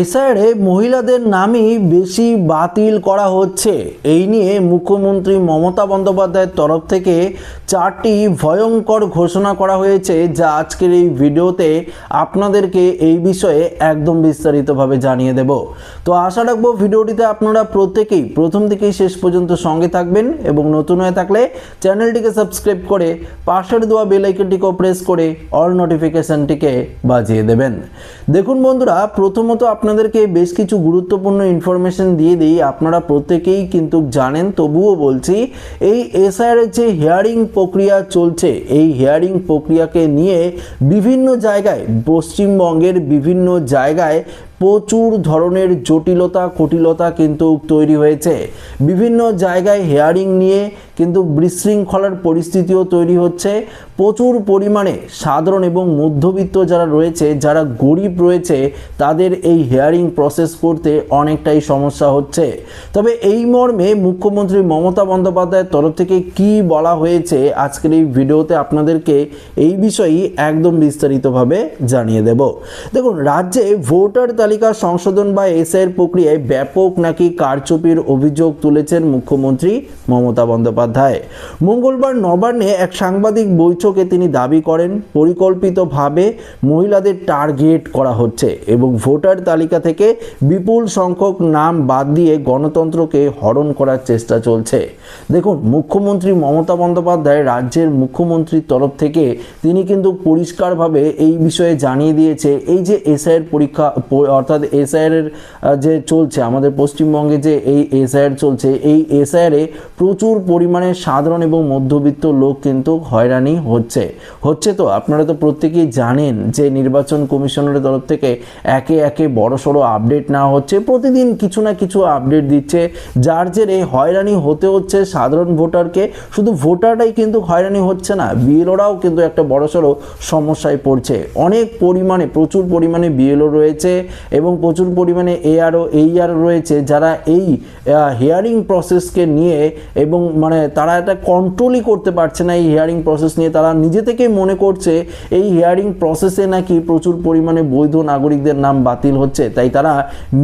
এসআরে মহিলাদের নামই বেশি বাতিল করা হচ্ছে। এই নিয়ে মুখ্যমন্ত্রী মমতা বন্দ্যোপাধ্যায়ের তরফ থেকে চারটি ভয়ঙ্কর ঘোষণা করা হয়েছে, যা আজকের এই ভিডিওতে আপনাদেরকে এই বিষয়ে একদম বিস্তারিতভাবে জানিয়ে দেব। তো আশা রাখব ভিডিওটিতে আপনারা প্রত্যেকেই প্রথম থেকেই শেষ পর্যন্ত সঙ্গে থাকবেন এবং নতুন হয়ে থাকলে চ্যানেলটিকে সাবস্ক্রাইব করে পাশের দেওয়া বেল আইকনটিকেও প্রেস করে অল নোটিফিকেশনটিকে বাজিয়ে দেবেন। দেখুন বন্ধুরা, প্রথমত আপনাদেরকে বেশ কিছু গুরুত্বপূর্ণ ইনফরমেশন দিয়ে দিই। আপনারা প্রত্যেকেই কিন্তু জানেন, তবুও বলছি, এই এসআইআর যে হিয়ারিং প্রক্রিয়া চলছে, এই হিয়ারিং প্রক্রিয়াকে নিয়ে বিভিন্ন জায়গায়, পশ্চিমবঙ্গের বিভিন্ন জায়গায় প্রচুর ধরনের জটিলতা, কুটিলতা কিন্তু তৈরি হয়েছে। বিভিন্ন জায়গায় হেয়ারিং নিয়ে কিন্তু বিশৃঙ্খলার পরিস্থিতিও তৈরি হচ্ছে। প্রচুর পরিমাণে সাধারণ এবং মধ্যবিত্ত যারা রয়েছে, যারা গরিব রয়েছে, তাদের এই হেয়ারিং প্রসেস করতে অনেকটাই সমস্যা হচ্ছে। তবে এই মর্মে মুখ্যমন্ত্রী মমতা বন্দ্যোপাধ্যায়ের তরফ থেকে কি বলা হয়েছে আজকের এই ভিডিওতে আপনাদেরকে এই বিষয়েই একদম বিস্তারিতভাবে জানিয়ে দেব। দেখুন, রাজ্যে ভোটার তালিকা সংশোধন বা এসআইয়ের প্রক্রিয়ায় ব্যাপক নাকি কারচুপির অভিযোগ তুলেছেন মুখ্যমন্ত্রী মমতা বন্দ্যোপাধ্যায়। মঙ্গলবার নবান্নে এক সাংবাদিক বৈঠকে তিনি দাবি করেন, পরিকল্পিতভাবে মহিলাদের টার্গেট করা হচ্ছে এবং ভোটার তালিকা থেকে বিপুল সংখ্যক নাম বাদ দিয়ে গণতন্ত্রকে হরণ করার চেষ্টা চলছে। দেখুন, মুখ্যমন্ত্রী মমতা বন্দ্যোপাধ্যায় রাজ্যের মুখ্যমন্ত্রীর তরফ থেকে তিনি কিন্তু পরিষ্কারভাবে এই বিষয়ে জানিয়ে দিয়েছে, এই যে এসআইয়ের পরীক্ষা অর্থাৎ এসআইআর এর আহ, যে চলছে আমাদের পশ্চিমবঙ্গে যে এই এসআইআর চলছে এই এসআইআরে প্রচুর পরিমাণে সাধারণ এবং মধ্যবিত্ত লোক কিন্তু হয়রানি হচ্ছে। হচ্ছে তো? আপনারা তো প্রত্যেকেই জানেন যে নির্বাচন কমিশনের তরফ থেকে একে একে বড় সড়ো আপডেট নেওয়া হচ্ছে। প্রতিদিন কিছু না কিছু আপডেট দিচ্ছে। যার জেরে হয়রানি হতে হচ্ছে সাধারণ ভোটারকে। শুধু ভোটাররাই কিন্তু হয়রানি হচ্ছে না বিএলওরাও কিন্তু একটা বড় সড়ো সমস্যায় পড়ছে। অনেক পরিমাণে প্রচুর পরিমাণে বিএলও রয়েছে। এবং প্রচুর পরিমাণে এআরও এইআর রয়েছে যারা এই হিয়ারিং প্রসেসকে নিয়ে এবং মানে তারা এটা কন্ট্রোলই করতে পারছে না এই হিয়ারিং প্রসেস নিয়ে। তারা নিজে থেকে মনে করছে এই হিয়ারিং প্রসেসে নাকি প্রচুর পরিমাণে বৈধ নাগরিকদের নাম বাতিল হচ্ছে। তাই তারা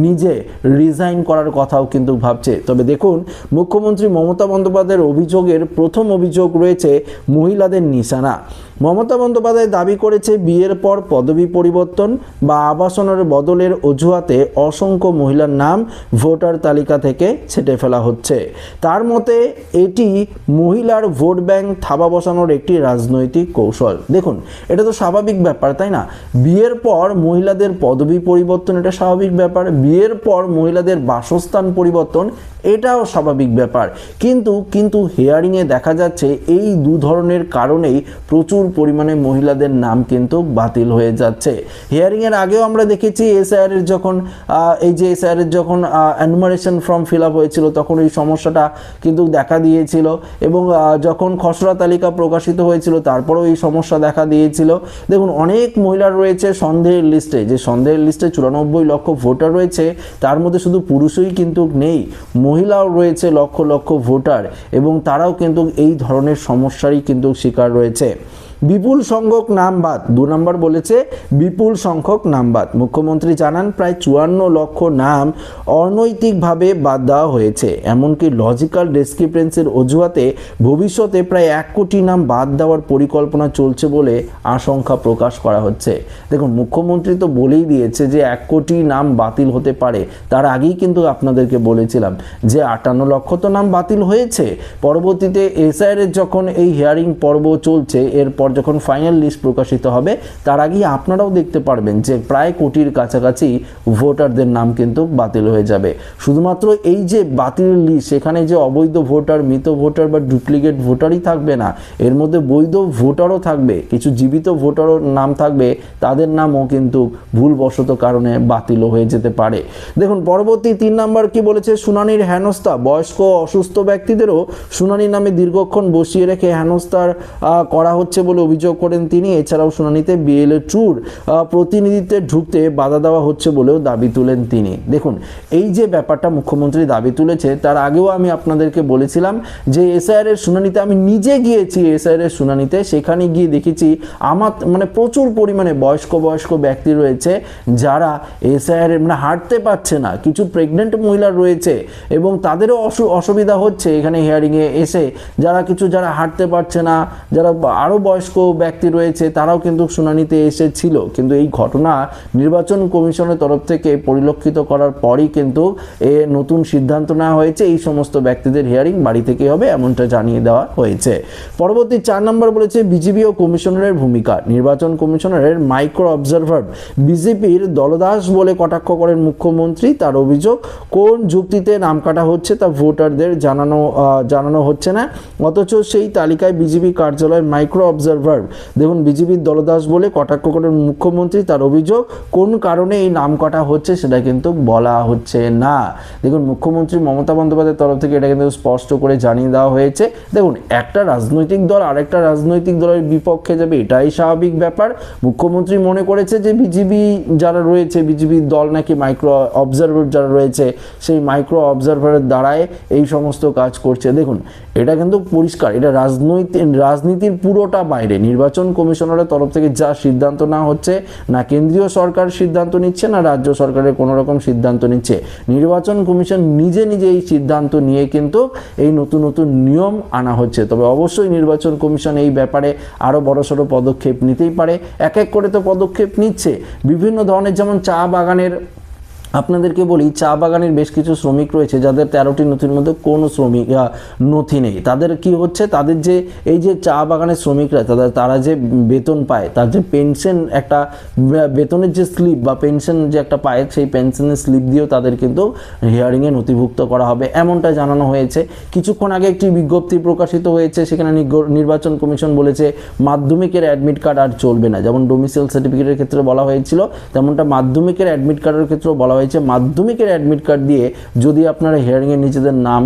নিজে রিজাইন করার কথাও কিন্তু ভাবছে। তবে দেখুন, মুখ্যমন্ত্রী মমতা বন্দ্যোপাধ্যায়ের অভিযোগের প্রথম অভিযোগ রয়েছে মহিলাদের নিশানা। মমতা বন্দ্যোপাধ্যায় দাবি করেছে বিয়ের পর পদবি পরিবর্তন বা আবাসনের বদলের অজুহাতে অসংখ্য মহিলার নাম ভোটার তালিকা থেকে ছেটে ফেলা হচ্ছে। তার মতে, এটি মহিলার ভোট ব্যাংক থাবা বসানোর একটি রাজনৈতিক কৌশল। দেখুন, এটা তো স্বাভাবিক ব্যাপার, তাই না? বিয়ের পর মহিলাদের পদবি পরিবর্তন, এটা স্বাভাবিক ব্যাপার। বিয়ের পর মহিলাদের বাসস্থান পরিবর্তন, এটাও স্বাভাবিক ব্যাপার। কিন্তু কিন্তু হেয়ারিংয়ে দেখা যাচ্ছে এই দু ধরনের কারণেই প্রচুর পরিমাণে মহিলাদের নাম কিন্তু বাতিল হয়ে যাচ্ছে। হিয়ারিংয়ের আগেও আমরা দেখেছি এসআইআর এর যখন এই যে এসআইআর এর যখন অ্যানুমারেশন ফর্ম ফিল আপ হয়েছিল, তখন এই সমস্যাটা কিন্তু দেখা দিয়েছিল এবং যখন খসড়া তালিকা প্রকাশিত হয়েছিল, তারপরেও এই সমস্যা দেখা দিয়েছিল। দেখুন, অনেক মহিলা রয়েছে সন্দেহের লিস্টে যে সন্দেহের লিস্টে চুরানব্বই লক্ষ ভোটার রয়েছে, তার মধ্যে শুধু পুরুষই কিন্তু নেই, মহিলাও রয়েছে লক্ষ লক্ষ ভোটার এবং তারাও কিন্তু এই ধরনের সমস্যারই কিন্তু শিকার রয়েছে। বিপুল সংখ্যক নাম বাদ দু নম্বর বলেছে, বিপুল সংখ্যক নাম বাদ মুখ্যমন্ত্রী জানান, প্রায় চুয়ান্ন লক্ষ নাম অনৈতিকভাবে বাদ দেওয়া হয়েছে। এমনকি লজিক্যাল ডিসক্রিপেন্সির অজুহাতে ভবিষ্যতে প্রায় এক কোটি নাম বাদ দেওয়ার পরিকল্পনা চলছে বলে আশঙ্কা প্রকাশ করা হচ্ছে। দেখুন, মুখ্যমন্ত্রী তো বলেই দিয়েছে যে এক কোটি নাম বাতিল হতে পারে। তার আগেই কিন্তু আপনাদেরকে বলেছিলাম যে আটান্ন লক্ষ তো নাম বাতিল হয়েছে। পরবর্তীতে এসআইআর যখন এই হিয়ারিং পর্ব চলছে, এরপর যখন ফাইনাল লিস্ট প্রকাশিত হবে, তার আগেই আপনারাও দেখতে পারবেন যে প্রায় কোটির কাছাকাছি ভোটারদের নাম কিন্তু বাতিল হয়ে যাবে। শুধুমাত্র এই যে বাতিল লিস্ট সেখানে যে অবৈধ ভোটার, মৃত ভোটার বা ডুপ্লিকেট ভোটারই থাকবে না, এর মধ্যে বৈধ ভোটারও থাকবে, কিছু জীবিত ভোটারও নাম থাকবে, তাদের নামও কিন্তু ভুলবশত কারণে বাতিলও হয়ে যেতে পারে। দেখুন, পরবর্তী তিন নাম্বার কি বলেছে? শুনানির হেনস্থা, বয়স্ক অসুস্থ ব্যক্তিদেরও শুনানির নামে দীর্ঘক্ষণ বসিয়ে রেখে হেনস্থার করা হচ্ছে বলে বলে অভিযোগ করেন তিনি। এছাড়াও শুনানিতে বিএলএ ট্রুর প্রতিনিধিত্বে ঢুকতে বাধা দেওয়া হচ্ছে বলেও দাবি তুলেন তিনি। দেখুন, এই যে ব্যাপারটা মুখ্যমন্ত্রী দাবি তুলেছে, তার আগেও আমি আপনাদেরকে বলেছিলাম যে এসআইআর এর শুনানিতে আমি নিজে গিয়েছি এসআইআর এর শুনানিতে। সেখানে গিয়ে দেখেছি আমার মানে প্রচুর পরিমাণে বয়স্ক বয়স্ক ব্যক্তি রয়েছে যারা এসআইআর মানে হাঁটতে পারছে না। কিছু প্রেগনেন্ট মহিলা রয়েছে এবং তাদেরও অসু- অসুবিধা হচ্ছে এখানে হিয়ারিংয়ে এসে। যারা কিছু, যারা হাঁটতে পারছে না, যারা আরও বয়স্ক ব্যক্তি রয়েছে, তারাও কিন্তু শুনানিতে এসেছিল। কিন্তু এই ঘটনা নির্বাচন কমিশনের তরফ থেকে পরিলক্ষিত করার পরই কিন্তু এ নতুন সিদ্ধান্ত নেওয়া হয়েছে। এই সমস্ত ব্যক্তিদের হিয়ারিং বাড়ি থেকে হবে এমনটা জানিয়ে দেওয়া হয়েছে। পরবর্তী চার নম্বর বলেছে, বিজেপি ও কমিশনারের ভূমিকা। নির্বাচন কমিশনারের মাইক্রো অবজারভার, বিজেপির দলদাস বলে কটাক্ষ করেন মুখ্যমন্ত্রী। তার অভিযোগ, কোন যুক্তিতে নাম কাটা হচ্ছে তা ভোটারদের জানানো জানানো হচ্ছে না। অথচ সেই তালিকায় বিজেপি কার্যালয়ের মাইক্রো অবজারভার দেখুন, বিজেপির দলদাস বলে কটাক্ষ করেন মুখ্যমন্ত্রী, তার অভিযোগ কোন কারণে এই নাম কটা হচ্ছে সেটা কিন্তু বলা হচ্ছে না। দেখুন, মুখ্যমন্ত্রী মমতা বন্দ্যোপাধ্যায়ের তরফ থেকে এটা কিন্তু স্পষ্ট করে জানিয়ে দেওয়া হয়েছে। দেখুন, একটা রাজনৈতিক দল আরেকটা রাজনৈতিক দলের বিপক্ষে যাবে, এটাই স্বাভাবিক ব্যাপার। মুখ্যমন্ত্রী মনে করেছে যে বিজেপি যারা রয়েছে বিজেপির দল নাকি মাইক্রো অবজারভার যারা রয়েছে, সেই মাইক্রো অবজারভারের দ্বারাই এই সমস্ত কাজ করছে। দেখুন, এটা কিন্তু পরিষ্কার, এটা রাজনৈতিক, রাজনীতির পুরোটা বাইরে। নির্বাচন কমিশনারের তরফ থেকে যা সিদ্ধান্ত না হচ্ছে, না কেন্দ্রীয় সরকার সিদ্ধান্ত নিচ্ছে, না রাজ্য সরকারের কোনো রকম সিদ্ধান্ত নিচ্ছে। নির্বাচন কমিশন নিজে নিজে এই সিদ্ধান্ত নিয়ে কিন্তু এই নতুন নতুন নিয়ম আনা হচ্ছে। তবে অবশ্যই নির্বাচন কমিশন এই ব্যাপারে আরও বড়সড় পদক্ষেপ নিতেই পারে। এক এক করে তো পদক্ষেপ নিচ্ছে। বিভিন্ন ধরনের যেমন চা বাগানের আপনাদেরকে বলি, চা বাগানের বেশ কিছু শ্রমিক রয়েছে, যাদের তেরোটি নথির মধ্যে কোনো শ্রমিক নথি নেই। তাদের কি হচ্ছে, তাদের যে, এই যে চা বাগানের শ্রমিকরা, তাদের, তারা যে বেতন পায়, তার যে পেনশন একটা বেতনের যে স্লিপ বা পেনশন যে একটা পায়, সেই পেনশনের স্লিপ দিয়েও তাদের কিন্তু হিয়ারিংয়ে নথিভুক্ত করা হবে। এমনটা জানানো হয়েছে। কিছুক্ষণ আগে একটি বিজ্ঞপ্তি প্রকাশিত হয়েছে, সেখানে নির্বাচন কমিশন বলেছে, মাধ্যমিকের অ্যাডমিট কার্ড আর চলবে না। যেমন ডোমিসাইল সার্টিফিকেটের ক্ষেত্রে বলা হয়েছিল, তেমনটা মাধ্যমিকের অ্যাডমিট কার্ডের ক্ষেত্রেও বলা হয়েছে মাধ্যমিকের অ্যাডমিট কার্ড দিয়ে যদি আপনারা হিয়ারিংয়ে নিজেদের নাম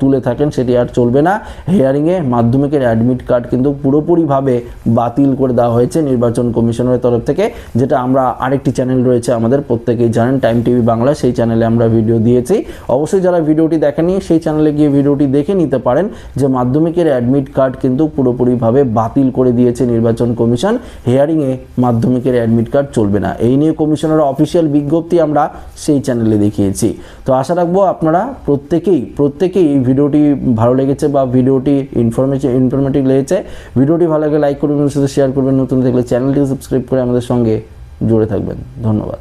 তুলে থাকেন, সেটি আর চলবে না। হিয়ারিংয়ে মাধ্যমিকের অ্যাডমিট কার্ড কিন্তু পুরোপুরিভাবে বাতিল করে দেওয়া হয়েছে নির্বাচন কমিশনের তরফ থেকে, যেটা আমরা আরেকটি চ্যানেল রয়েছে আমাদের, প্রত্যেকেই জানেন টাইম টিভি বাংলা, সেই চ্যানেলে আমরা ভিডিও দিয়েছি। অবশ্যই যারা ভিডিওটি দেখেনি সেই চ্যানেলে গিয়ে ভিডিওটি দেখে নিতে পারেন, যে মাধ্যমিকের অ্যাডমিট কার্ড কিন্তু পুরোপুরিভাবে বাতিল করে দিয়েছে নির্বাচন কমিশন। হিয়ারিংয়ে মাধ্যমিকের অ্যাডমিট কার্ড চলবে না। এই নিয়ে কমিশনের অফিসিয়াল বিজ্ঞপ্তি আমরা সেই চ্যানেলে দেখিয়েছি। তো আশা রাখব আপনারা প্রত্যেকেই প্রত্যেকেই ভিডিওটি ভালো লেগেছে বা ভিডিওটি ইনফরমেশন ইনফরমেটিভ লেগেছে। ভিডিওটি ভালো লাগে লাইক করবেন সাথে শেয়ার করবেন। নতুন দেখলে চ্যানেলটি সাবস্ক্রাইব করে আমাদের সঙ্গে জুড়ে থাকবেন। ধন্যবাদ।